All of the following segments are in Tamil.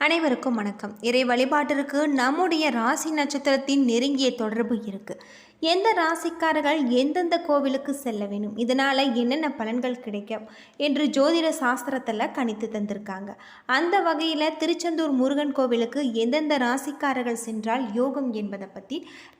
அனைவருக்கும் வணக்கம். இறை வழிபாட்டிற்கு நம்முடைய ராசி நட்சத்திரத்தின் நெருங்கிய தொடர்பு இருக்கு. எந்த ராசிக்காரர்கள் எந்தெந்த கோவிலுக்கு செல்ல வேணும் இதனால் என்னென்ன பலன்கள் கிடைக்கும்? என்று ஜோதிட சாஸ்திரத்தில் கணித்து தந்திருக்காங்க. அந்த வகையில் திருச்செந்தூர் முருகன் கோவிலுக்கு எந்தெந்த ராசிக்காரர்கள் சென்றால் யோகம் என்பதை பற்றி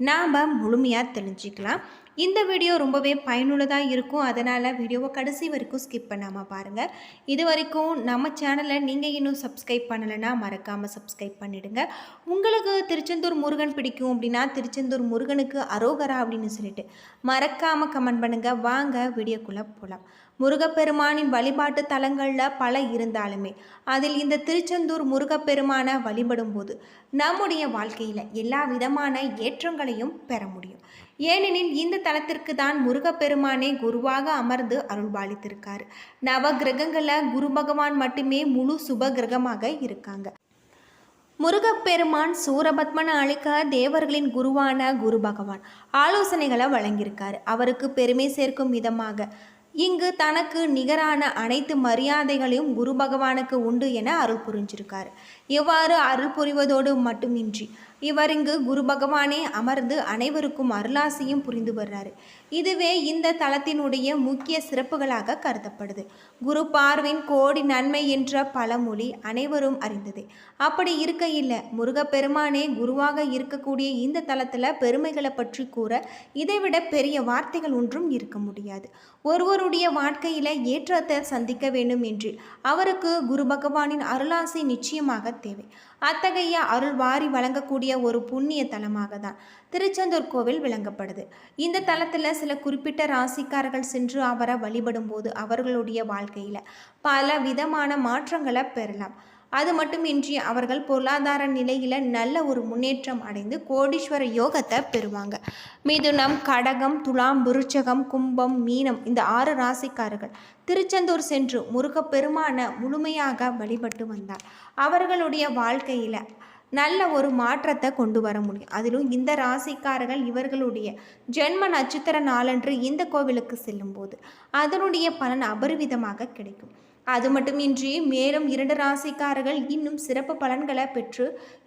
நாம் முழுமையாக தெரிஞ்சுக்கலாம். இந்த வீடியோ ரொம்பவே பயனுள்ளதாக இருக்கும். அதனால் வீடியோவை கடைசி வரைக்கும் ஸ்கிப் பண்ணாமல் பாருங்கள் இது வரைக்கும் நம்ம சேனலை நீங்கள் இன்னும் சப்ஸ்கிரைப் பண்ணலைன்னா மறக்காமல் சப்ஸ்கிரைப் பண்ணிவிடுங்க உங்களுக்கு திருச்செந்தூர் முருகன் பிடிக்கும் அப்படின்னா திருச்செந்தூர் முருகனுக்கு அரோகரா அப்படின்னு சொல்லிட்டு மறக்காமல் கமெண்ட் பண்ணுங்கள் வாங்க வீடியோக்குள்ளே போகலாம் முருகப்பெருமானின் வழிபாட்டு தலங்களில் பல இருந்தாலுமே அதில் இந்த திருச்செந்தூர் முருகப்பெருமானை வழிபடும் போது நம்முடைய வாழ்க்கையில் எல்லா விதமான ஏற்றங்களையும் பெற முடியும். ஏனெனில் இந்த தலத்திற்கு தான் முருகப்பெருமானே குருவாக அமர்ந்து அருள்பாலித்திருக்காரு. நவ கிரகங்களில் குரு பகவான் மட்டுமே முழு சுப கிரகமாக இருக்காங்க. முருகப்பெருமான் சூரபத்மனை அழிக்க தேவர்களின் குருவான குரு பகவான் ஆலோசனைகளை வழங்கியிருக்காரு. அவருக்கு பெருமை சேர்க்கும் விதமாக இங்கு தனக்கு நிகரான அனைத்து மரியாதைகளையும் குரு பகவானுக்கு உண்டு என அருள் புரிஞ்சிருக்கார். இவ்வாறு அருள் புரிவதோடு மட்டுமின்றி இவர் இங்கு குரு பகவானே அமர்ந்து அனைவருக்கும் அருளாசியும் புரிந்து வர்றாரு. இதுவே இந்த தலத்தினுடைய முக்கிய சிறப்புகளாக கருதப்படுது. குரு பார்வின் கோடி நன்மை என்ற பழமொழி அனைவரும் அறிந்ததே. அப்படி இருக்கையில் முருகப்பெருமானே குருவாக இருக்கக்கூடிய இந்த தலத்தில் பெருமைகளை பற்றி கூற இதைவிட பெரிய வார்த்தைகள் ஒன்றும் இருக்க முடியாது. ஒருவருடைய வாழ்க்கையில் ஏற்றத்தை சந்திக்க வேண்டும் என்று அவருக்கு குரு பகவானின் அருளாசி நிச்சயமாக தேவை. அத்தகைய அருள் வாரி வழங்கக்கூடிய ஒரு புண்ணிய தலமாக தான் திருச்செந்தூர் கோவில் விளங்கப்படுது. இந்த தலத்தில் சில குறிப்பிட்ட ராசிக்காரர்கள் சென்று அவரை வழிபடும் போது அவர்களுடைய வாழ்க்கையில் பல விதமான மாற்றங்களை பெறலாம். அது மட்டுமின்றி அவர்கள் பொருளாதார நிலையில் நல்ல ஒரு முன்னேற்றம் அடைந்து கோடீஸ்வர யோகத்தை பெறுவாங்க. மிதுனம் கடகம் துலாம் விருச்சகம் கும்பம் மீனம் இந்த ஆறு ராசிக்காரர்கள் திருச்செந்தூர் சென்று முருகப்பெருமான முழுமையாக வழிபட்டு வந்தார். அவர்களுடைய வாழ்க்கையில் நல்ல ஒரு மாற்றத்தை கொண்டு வர முடியும். அதிலும் இந்த ராசிக்காரர்கள் இவர்களுடைய ஜென்ம நட்சத்திர நாளன்று இந்த கோவிலுக்கு செல்லும்போது அதனுடைய பலன் அபரிவிதமாக கிடைக்கும். அது மட்டுமின்றி மேலும் இரண்டு ராசிக்காரர்கள் இன்னும் சிறப்பு பலன்களை பெற்று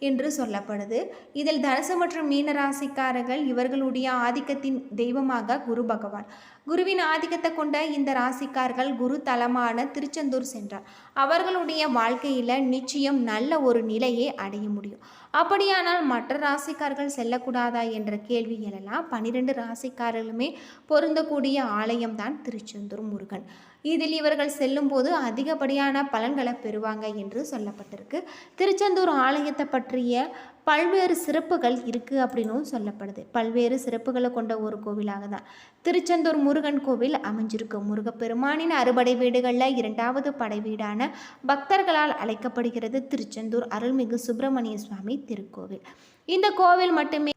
என்று சொல்லப்படுது. இதில் தனுசு மற்றும் மீன ராசிக்காரர்கள் இவர்களுடைய ஆதிக்கத்தின் தெய்வமாக குரு பகவான். குருவின் ஆதிக்கத்தை கொண்ட இந்த ராசிக்கார்கள் குரு தலமான திருச்செந்தூர் சென்றார். அவர்களுடைய வாழ்க்கையில் நிச்சயம் நல்ல ஒரு நிலையை அடைய முடியும். அப்படியானால் மற்ற ராசிக்கார்கள் செல்லக்கூடாதா என்ற கேள்வி எழலாம். பன்னிரெண்டு ராசிக்காரர்களுமே பொருந்தக்கூடிய ஆலயம் தான் திருச்செந்தூர் முருகன். இதில் இவர்கள் செல்லும்போது அதிகப்படியான பலன்களை பெறுவாங்க என்று சொல்லப்பட்டிருக்கு. திருச்செந்தூர் ஆலயத்தை பற்றிய பல்வேறு சிறப்புகள் இருக்குது அப்படின்னும் சொல்லப்படுது. பல்வேறு சிறப்புகளை கொண்ட ஒரு கோவிலாக தான். திருச்செந்தூர் முருகன் கோவில் அமைஞ்சிருக்கு. முருகப்பெருமானின் அறுபடை வீடுகளில் இரண்டாவது படை வீடான பக்தர்களால் அழைக்கப்படுகிறது திருச்செந்தூர் அருள்மிகு சுப்பிரமணிய சுவாமி திருக்கோவில். இந்த கோவில் மட்டுமே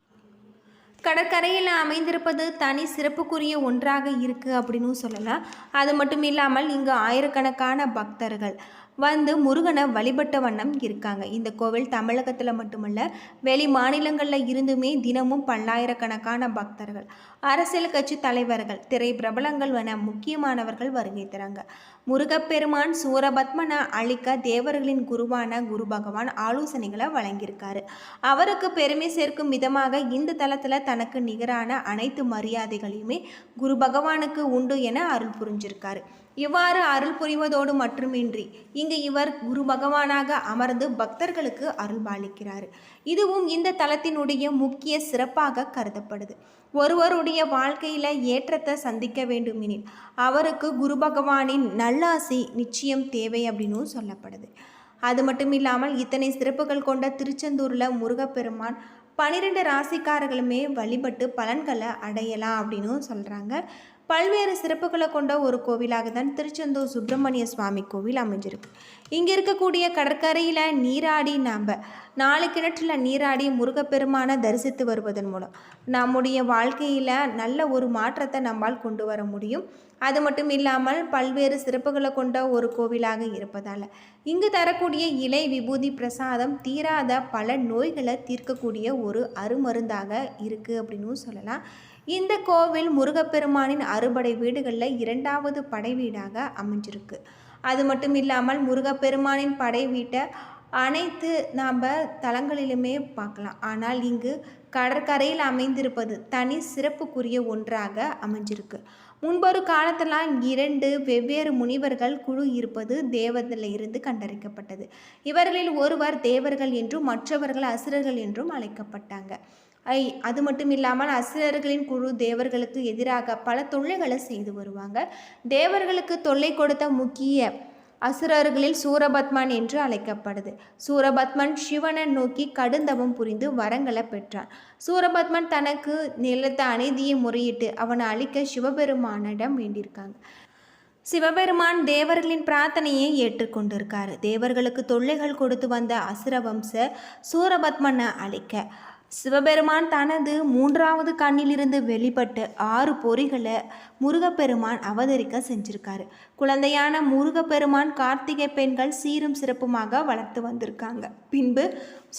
கடற்கரையில் அமைந்திருப்பது தனி சிறப்புக்குரிய ஒன்றாக இருக்குது அப்படின்னு சொல்லலாம். அது மட்டும் இல்லாமல் இங்கு ஆயிரக்கணக்கான பக்தர்கள் வந்து முருகனை வழிபட்ட வண்ணம் இருக்காங்க. இந்த கோவில் தமிழகத்தில் மட்டுமல்ல வெளி மாநிலங்களில் இருந்துமே தினமும் பல்லாயிரக்கணக்கான பக்தர்கள் அரசியல் கட்சி தலைவர்கள் திரை பிரபலங்கள் என முக்கியமானவர்கள் வருகை தராங்க. முருகப்பெருமான் சூரபத்மனை அழிக்க தேவர்களின் குருவான குரு பகவான் ஆலோசனைகளை வழங்கியிருக்காரு. அவருக்கு பெருமை சேர்க்கும் விதமாக இந்த தளத்தில் தனக்கு நிகரான அனைத்து மரியாதைகளையுமே குரு பகவானுக்கு உண்டு என அருள் புரிஞ்சிருக்காரு. இவ்வாறு அருள் புரிவதோடு மட்டுமின்றி இங்கு இவர் குரு பகவானாக அமர்ந்து பக்தர்களுக்கு அருள் பாலிக்கிறார் இதுவும் இந்த தலத்தினுடைய முக்கிய சிறப்பாக கருதப்படுது. ஒருவருடைய வாழ்க்கையில் ஏற்றத்தை சந்திக்க வேண்டுமெனில் அவருக்கு குரு பகவானின் நல்லாசி நிச்சயம் தேவை அப்படின்னு சொல்லப்படுது. அது மட்டும் இல்லாமல் இத்தனை சிறப்புகள் கொண்ட திருச்செந்தூரில் முருகப்பெருமான் பன்னிரெண்டு ராசிக்காரர்களுமே வழிபட்டு பலன்களை அடையலாம் அப்படின்னு சொல்கிறாங்க பல்வேறு சிறப்புகளை கொண்ட ஒரு கோவிலாக தான் திருச்செந்தூர் சுப்பிரமணிய சுவாமி கோவில் அமைஞ்சிருக்கு. இங்கே இருக்கக்கூடிய கடற்கரையில் நீராடி நாம் நாலு கிணற்றில் நீராடி முருகப்பெருமானை தரிசித்து வருவதன் மூலம் நம்முடைய வாழ்க்கையில் நல்ல ஒரு மாற்றத்தை நம்மால் கொண்டு வர முடியும். அது மட்டும் இல்லாமல் பல்வேறு சிறப்புகளை கொண்ட ஒரு கோவிலாக இருப்பதால் இங்கு தரக்கூடிய இலை விபூதி பிரசாதம் தீராத பல நோய்களை தீர்க்கக்கூடிய ஒரு அருமருந்தாக இருக்குது அப்படின்னு சொல்லலாம். இந்த கோவில் முருகப்பெருமானின் அறுபடை வீடுகளில் இரண்டாவது படை வீடாக அமைஞ்சிருக்கு. அது மட்டும் இல்லாமல் முருகப்பெருமானின் படை வீட்டை அனைத்து நாம் தலங்களிலுமே பார்க்கலாம். ஆனால் இங்கு கடற்கரையில் அமைந்திருப்பது தனி சிறப்புக்குரிய ஒன்றாக அமைஞ்சிருக்கு. முன்பொரு காலத்தெல்லாம் இரண்டு வெவ்வேறு முனிவர்கள் குழு இருப்பது தேவதில் இருந்து கண்டறிக்கப்பட்டது. இவர்களில் ஒருவர் தேவர்கள் என்றும் மற்றவர்கள் அசுரர்கள் என்றும் அழைக்கப்பட்டாங்க. அது மட்டும் இல்லாமல் அசுரர்களின் குழு தேவர்களுக்கு எதிராக பல தொல்லைகளை செய்து வருவாங்க. தேவர்களுக்கு தொல்லை கொடுத்த முக்கிய அசுரர்களில் சூரபத்மன் என்று அழைக்கப்படுது. சூரபத்மன் சிவனை நோக்கி கடுந்தவம் புரிந்து வரங்களை பெற்றான். சூரபத்மன் தனக்கு நிலத்த அநீதியை முறையிட்டு அவனை அழிக்க சிவபெருமானிடம் வேண்டியிருக்காங்க. சிவபெருமான் தேவர்களின் பிரார்த்தனையை ஏற்றுக்கொண்டிருக்கார். தேவர்களுக்கு தொல்லைகள் கொடுத்து வந்த அசுர வம்ச சூரபத்மனை அழிக்க சிவபெருமான் தனது மூன்றாவது கண்ணிலிருந்து வெளிப்பட்டு ஆறு பொறிகளை முருகப்பெருமான் அவதரிக்க செஞ்சிருக்காரு. குழந்தையான முருகப்பெருமான் கார்த்திகை பெண்கள் சீரும் சிறப்புமாக வளர்த்து வந்திருக்காங்க. பின்பு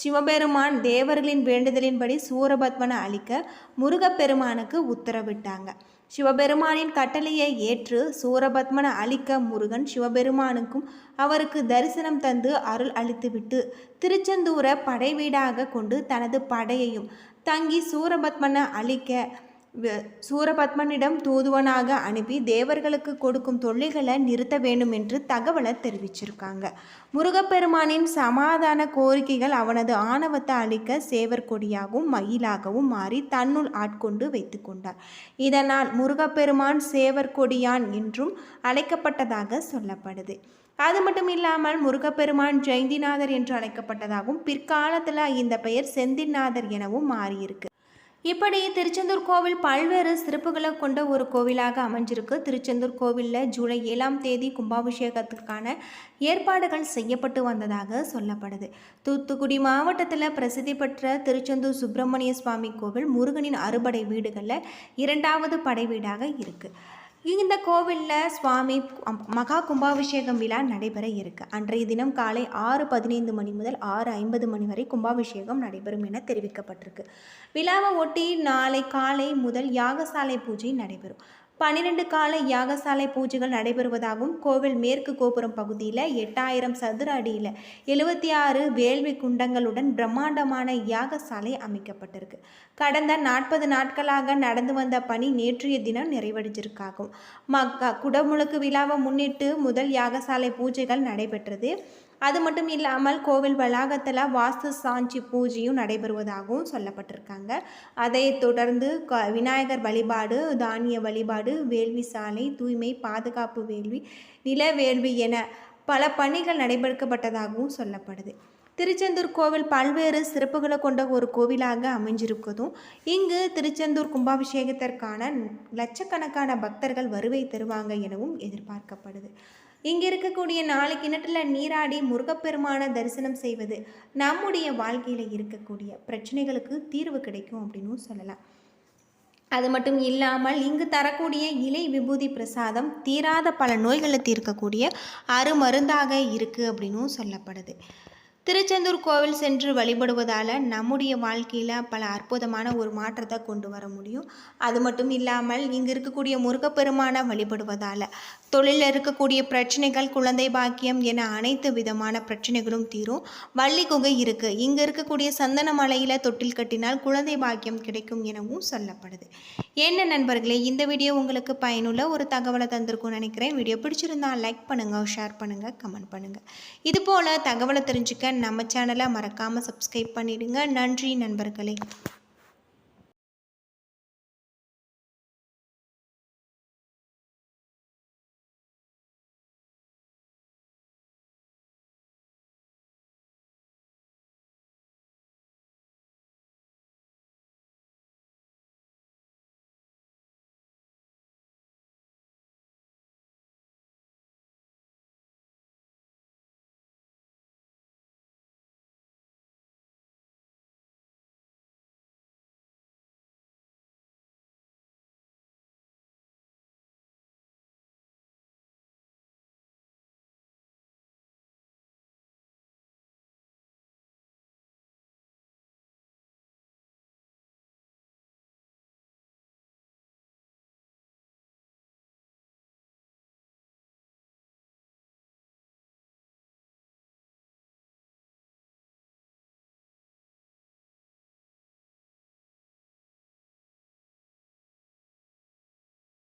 சிவபெருமான் தேவர்களின் வேண்டுதலின்படி சூரபத்மனை அழிக்க முருகப்பெருமானுக்கு உத்தரவிட்டாங்க. சிவபெருமானின் கட்டளையை ஏற்று சூரபத்மனை அழிக்க முருகன் சிவபெருமானுக்கும் அவருக்கு தரிசனம் தந்து அருள் அளித்துவிட்டு திருச்செந்தூரை படை வீடாக கொண்டு தனது படையையும் தங்கி சூரபத்மனை அழிக்க சூரபத்மனிடம் தூதுவனாக அனுப்பி தேவர்களுக்கு கொடுக்கும் தொல்லைகளை நிறுத்த வேண்டும் என்று தகவலை தெரிவிச்சிருக்காங்க. முருகப்பெருமானின் சமாதான கோரிக்கைகள் அவனது ஆணவத்தை அளிக்க சேவர் கொடியாகவும் மயிலாகவும் மாறி தன்னுள் ஆட்கொண்டு வைத்து கொண்டார். இதனால் முருகப்பெருமான் சேவர் கொடியான் என்றும் அழைக்கப்பட்டதாக சொல்லப்படுது. அது மட்டும் இல்லாமல் முருகப்பெருமான் ஜெயந்திநாதர் என்று அழைக்கப்பட்டதாகவும் பிற்காலத்தில் இந்த பெயர் செந்திநாதர் எனவும் மாறியிருக்கு. இப்படி திருச்செந்தூர் கோவில் பல்வேறு சிறப்புகளை கொண்ட ஒரு கோவிலாக அமைஞ்சிருக்கு. திருச்செந்தூர் கோவிலில் ஜூலை ஏழாம் தேதி கும்பாபிஷேகத்திற்கான ஏற்பாடுகள் செய்யப்பட்டு வந்ததாக சொல்லப்படுது. தூத்துக்குடி மாவட்டத்தில் பிரசித்தி பெற்ற திருச்செந்தூர் சுப்பிரமணிய சுவாமி கோவில் முருகனின் அறுபடை வீடுகளில் இரண்டாவது படை வீடாக இருக்குது இந்த கோவிலில் சுவாமி மகா கும்பாபிஷேகம் விழா நடைபெற இருக்கு. அன்றைய தினம் காலை ஆறு பதினைந்து மணி முதல் ஆறு ஐம்பது மணி வரை கும்பாபிஷேகம் நடைபெறும் என தெரிவிக்கப்பட்டிருக்கு. விழாவை ஒட்டி நாளை காலை முதல் யாகசாலை பூஜை நடைபெறும். பன்னிரண்டு கால யாகசாலை பூஜைகள் நடைபெறுவதாகவும் கோவில் மேற்கு கோபுரம் பகுதியில் எட்டாயிரம் சதுர அடியில் எழுபத்தி ஆறு வேள்வி குண்டங்களுடன் பிரம்மாண்டமான யாகசாலை அமைக்கப்பட்டிருக்கு. கடந்த நாற்பது நாட்களாக நடந்து வந்த பணி நேற்றைய தினம் நிறைவடைஞ்சிருக்காகும். மக்கா குடமுழுக்கு விழாவை முன்னிட்டு முதல் யாகசாலை பூஜைகள் நடைபெற்றது. அது மட்டும் இல்லாமல் கோவில் வளாகத்தில் வாஸ்து சாஞ்சி பூஜையும் நடைபெறுவதாகவும் சொல்லப்பட்டிருக்காங்க. அதை தொடர்ந்து க விநாயகர் வழிபாடு தானிய வழிபாடு வேள்வி சாலை தூய்மை பாதுகாப்பு வேள்வி நில வேள்வி என பல பணிகள் நடைபெறுக்கப்பட்டதாகவும் சொல்லப்படுது. திருச்செந்தூர் கோவில் பல்வேறு சிறப்புகளை கொண்ட ஒரு கோவிலாக அமைஞ்சிருக்கதும். இங்கு திருச்செந்தூர் கும்பாபிஷேகத்திற்கான லட்சக்கணக்கான பக்தர்கள் வருகை தருவாங்க எனவும் எதிர்பார்க்கப்படுது. இங்கே இருக்கக்கூடிய நாலு கிணற்றில் நீராடி முருகப்பெருமான தரிசனம் செய்வது நம்முடைய வாழ்க்கையில் இருக்கக்கூடிய பிரச்சனைகளுக்கு தீர்வு கிடைக்கும் அப்படின்னும் சொல்லலாம். அது மட்டும் இல்லாமல் இங்கு தரக்கூடிய இலை விபூதி பிரசாதம் தீராத பல நோய்களை தீர்க்கக்கூடிய அருமருந்தாக இருக்குது அப்படின்னும் சொல்லப்படுது. திருச்செந்தூர் கோவில் சென்று வழிபடுவதால் நம்முடைய வாழ்க்கையில் பல அற்புதமான ஒரு மாற்றத்தை கொண்டு வர முடியும். அது மட்டும் இல்லாமல் இங்கே இருக்கக்கூடிய முருகப்பெருமான வழிபடுவதால் தொழிலில் இருக்கக்கூடிய பிரச்சனைகள் குழந்தை பாக்கியம் என அனைத்து விதமான பிரச்சனைகளும் தீரும். வள்ளி குகை இருக்குது இங்கே இருக்கக்கூடிய சந்தன மலையில் தொட்டில் கட்டினால் குழந்தை பாக்கியம் கிடைக்கும் எனவும் சொல்லப்படுது. என்ன நண்பர்களே இந்த வீடியோ உங்களுக்கு பயனுள்ள ஒரு தகவலை தந்திருக்கும்னு நினைக்கிறேன். வீடியோ பிடிச்சிருந்தால் லைக் பண்ணுங்கள் ஷேர் பண்ணுங்கள் கமெண்ட் பண்ணுங்கள் இது போல் தகவலை தெரிஞ்சுக்க நம்ம சேனலை மறக்காமல் சப்ஸ்கிரைப் பண்ணிடுங்க. நன்றி நண்பர்களே.